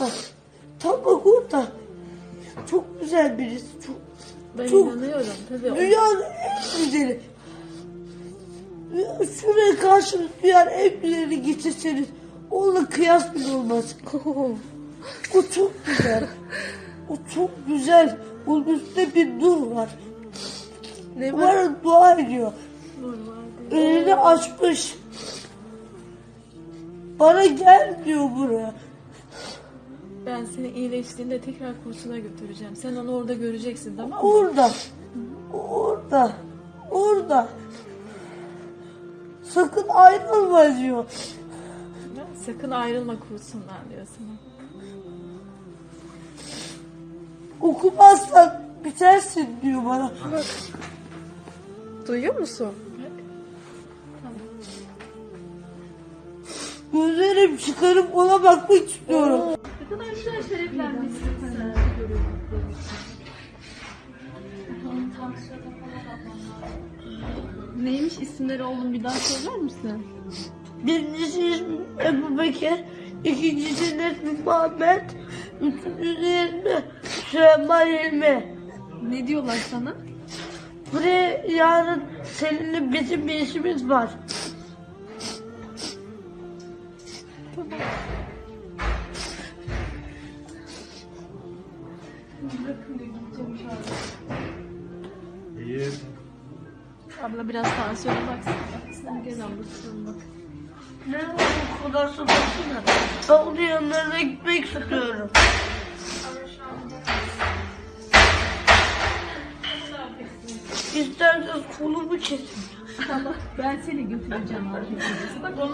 orada. Tam bak orada. Çok güzel birisi. Çok, Ben Çok- inanıyorum. Tabii o- dünyanın en güzeli. Ya Şuraya karşımız dünyanın en güzelini getirseniz onunla kıyas bile olmaz. O çok güzel. O çok güzel. Onun üstünde bir nur var. ne var? Umarım dua ediyor. Normalde. Elini açmış. Bana gel diyor buraya. Ben seni iyileştiğinde tekrar kursuna götüreceğim. Sen onu orada göreceksin tamam mı? Orada. Orada. Orada. Sakın ayrılma diyor. Sakın ayrılma kursundan diyor sana. Okumazsan bitersin diyor bana. Duyuyor musun? Gözlerim çıkarıp ona bakmak istiyorum. Ne güzel şereflenmişsin sen. Neymiş isimleri oğlum bir daha söyler misin? Birincisi Ebu Bekir, ikincisi ismi Muhammed, üçüncüsü ismi Süleyman Hilmi. Ne diyorlar sana? Buraya yarın seninle bizim bir işimiz var. İyi. Abla biraz tansiyona baksana. Sen gel abla bak. Ne olur kodası baksana. Ben onun yanlarına gitmek istiyorum. İsterseniz kolumu kesin. Ben seni götüreceğim abi. Bak onlar